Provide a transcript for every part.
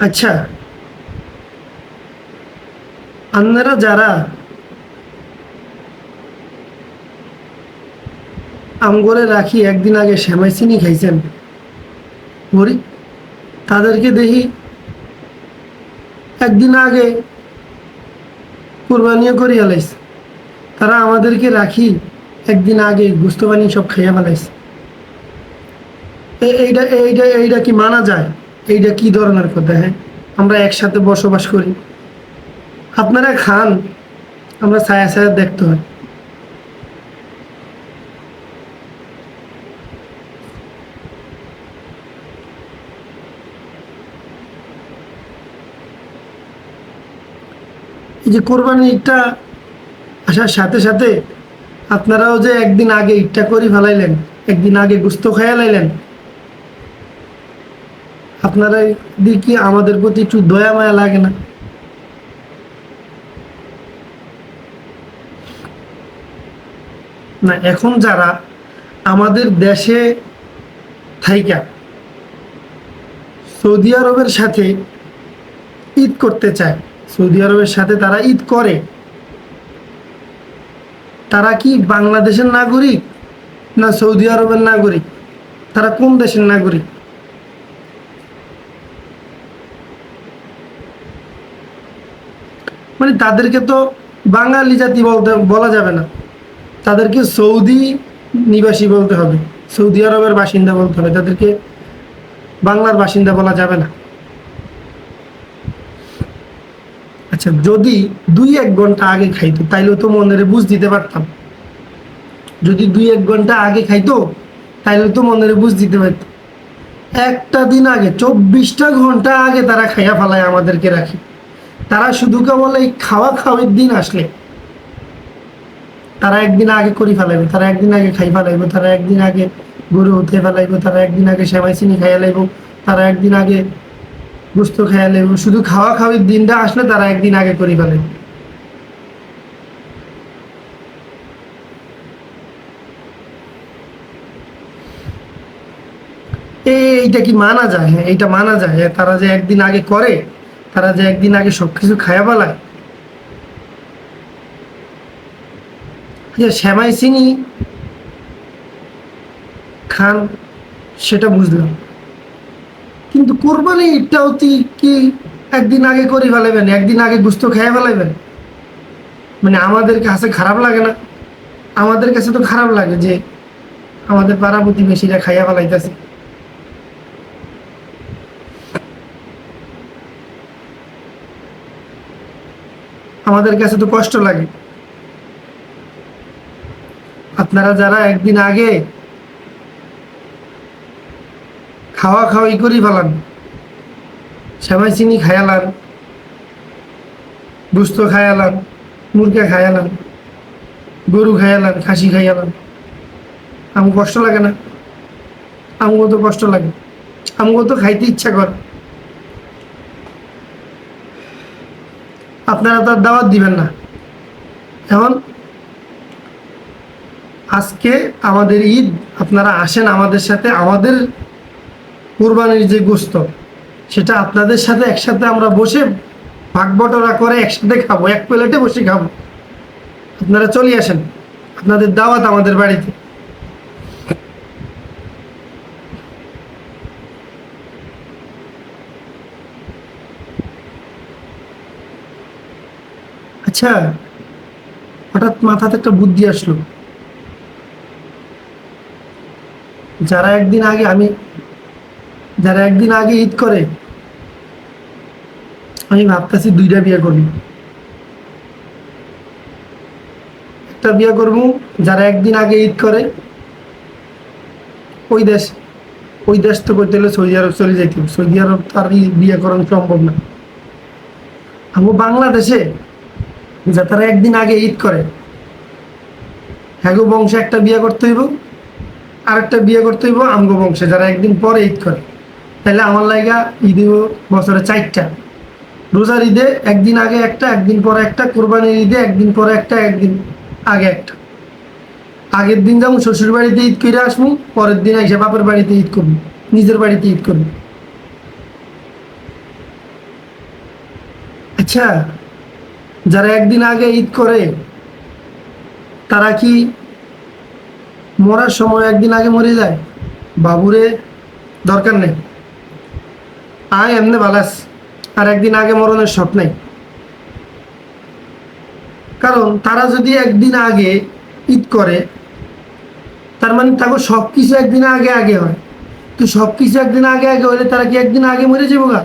আচ্ছা। আপনারা যারা আমগরে রাখি একদিন আগে শ্যামাই চিনি খাইছেন বলি তাদেরকে দেখি একদিন আগে কোরবানিও করি আলাইছে তারা আমাদেরকে রাখি একদিন আগে গুস্ত বানিয়ে সব খাইয়া ফেলাইছে। এইটা এইটা এইটা কি মানা যায়? এইটা কি ধরনের কথা হ্যাঁ? আমরা একসাথে বসবাস করি। আপনারা খান, আমরা ছায়া ছায়া দেখতে হয়। এই যে কোরবানি ঈদটা আসার সাথে সাথে আপনারাও যে একদিন আগে ঈদটা করে ফেলাইলেন, একদিন আগে গুস্ত খাইয়া লাইলেন আপনারা দেখি আমাদের প্রতি একটু দয়া, মায়া লাগে না? না, এখন যারা আমাদের দেশে থাইকা, সৌদি আরবের সাথে ঈদ করতে চায়, সৌদি আরবের সাথে তারা ঈদ করে, তারা কি বাংলাদেশের নাগরিক না সৌদি আরবের নাগরিক? তারা কোন দেশের নাগরিক? মানে তাদেরকে তো বাঙালি জাতি বলতে, বলা যাবে না। তাদেরকে সৌদি নিবাসী বলতে হবে, সৌদি আরবের বাসিন্দা বলতে হবে। তাদেরকে বাংলার বাসিন্দা বলা যাবে না। আচ্ছা যদি দুই এক ঘণ্টা আগে খাইতো তাইলেও তো মনের বুঝ দিতে পারতাম। যদি দুই এক ঘণ্টা আগে খাইতো, তাইলে তো মনের বুঝ দিতে পারতাম একটা দিন আগে, চব্বিশটা ঘণ্টা আগে তারা খাইয়া ফেলায় আমাদেরকে রাখি। তারা শুধু কেবল এই খাওয়া খাওয়ার দিন আসলে। তারা একদিন আগে করি ফেলাইবে, তারা একদিন আগে খাই ফেলাইব, তারা একদিন আগে গরু হতে ফেলাইব, তারা একদিন আগে সেমাই চিনি খাইয়া লাইব, তারা একদিন আগে গোস্ত খাইয়া লাইব। শুধু খাওয়া খাওয়ার দিনটা আসলে তারা একদিন আগে করি ফেলাইব এইটা কি মানা যায়? হ্যাঁ এইটা মানা যায়। তারা যে একদিন আগে করে তারা যে একদিন আগে সবকিছু খায়া ফেলায়? যে শ্যামাই চিনি খান, সেটা বুঝলাম। কিন্তু কোরবানি ঈদটাও তুই কি একদিন আগে করে ফেলাবেন একদিন আগে গুস্ত খেয়ে ফেলাবেন মানে আমাদের কাছে খারাপ লাগে না? আমাদের কাছে তো খারাপ লাগে যে আমাদের পাড়া প্রতিবেশীরা খাইয়া ফেলাইতেছে। আমাদের কাছে তো কষ্ট লাগে। আপনারা যারা একদিন আগে খাওয়া খাওয়াই করি ফেলান সেমাই চিনি খায়ালান গুস্ত খায়ালান মুরগা খায়ালান গরু খায়ালান খাসি খাইয়ালান আমার কষ্ট লাগে না? আমগো তো কষ্ট লাগে। আমগো তো খাইতে ইচ্ছা করে। আপনারা তার দাওয়াত দিবেন না। এখন আজকে আমাদের ঈদ, আপনারা আসেন আমাদের সাথে, আমাদের কোরবানির যে গোস্ত, সেটা আপনাদের সাথে একসাথে আমরা বসে ভাগ বটরা করে একসাথে খাব, এক প্লেটে বসে খাব। আপনারা চলে আসেন, আপনাদের দাওয়াত আমাদের বাড়িতে। আচ্ছা হঠাৎ মাথাতে একটা বুদ্ধি আসলো। যারা একদিন আগে আমি, যারা একদিন আগে ঈদ করে, আমি ভাবতেছি দুইটা বিয়ে করব। একটা বিয়ে করব, যারা একদিন আগে ঈদ করে, ওই দেশ ওই দেশ তো করতে হলে সৌদি আরব চলে যেতে সৌদি আরব তো আর বিয়ে করানো সম্ভব না। আমি বাংলাদেশে যা তারা একদিন আগে ঈদ করে। হ্যাগো বংশে একটা বিয়ে করতে হইব আর একটা বিয়ে করতে হইব আমগো বংশে, যারা একদিন পরে ঈদ করে। তাহলে আমার লাইগা ঈদ বছরে চারটা। রোজার ঈদে একদিন আগে একটা, একদিন পরে একটা, কোরবানির ঈদে একদিন পরে একটা, একদিন আগে একটা। আগের দিন যেমন শ্বশুর বাড়িতে ঈদ করে আসব পরের দিন এসে বাপের বাড়িতে ঈদ করব নিজের বাড়িতে ঈদ করব আচ্ছা যারা একদিন আগে ঈদ করে, তারা কি মরার সময় একদিন আগে মরে যায়? বাবুরে দরকার নেই। আয় এমনি বালাস, আর একদিন আগে মরণের শখ নেই। কারণ তারা যদি একদিন আগে ঈদ করে, তার মানে তাকে সব কিছু একদিন আগে আগে হয়। তো সব কিছু একদিন আগে আগে হলে তারা কি একদিন আগে মরে যাব গা?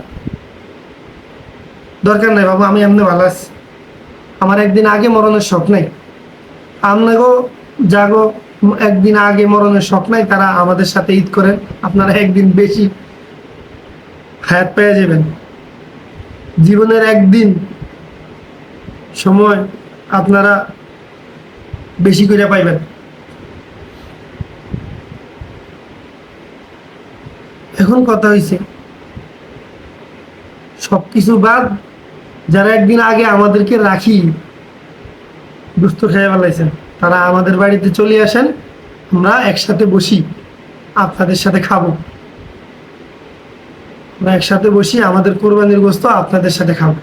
দরকার নাই বাবু, আমি এমনি ভালো আছি আমার একদিন আগে মরণের শখ নাই। আপনাকেও জাগো, একদিন আগে মরণের শখ নাই, তারা আমাদের সাথে ঈদ করেন। আপনারা একদিন বেশি হায়াত পেয়ে যাবেন। জীবনের একদিন সময় আপনারা বেশি করে পাইবেন। এখন কথা হয়েছে সব কিছু বাদ যারা একদিন আগে আমাদেরকে রাখি, দুস্থ খেয়ে ফেলাইছেন, তারা আমাদের বাড়িতে চলে আসেন, আমরা একসাথে বসি, আপনাদের সাথে খাব। আমরা একসাথে বসি, আমাদের কোরবানির গোস্ত আপনাদের সাথে খাব।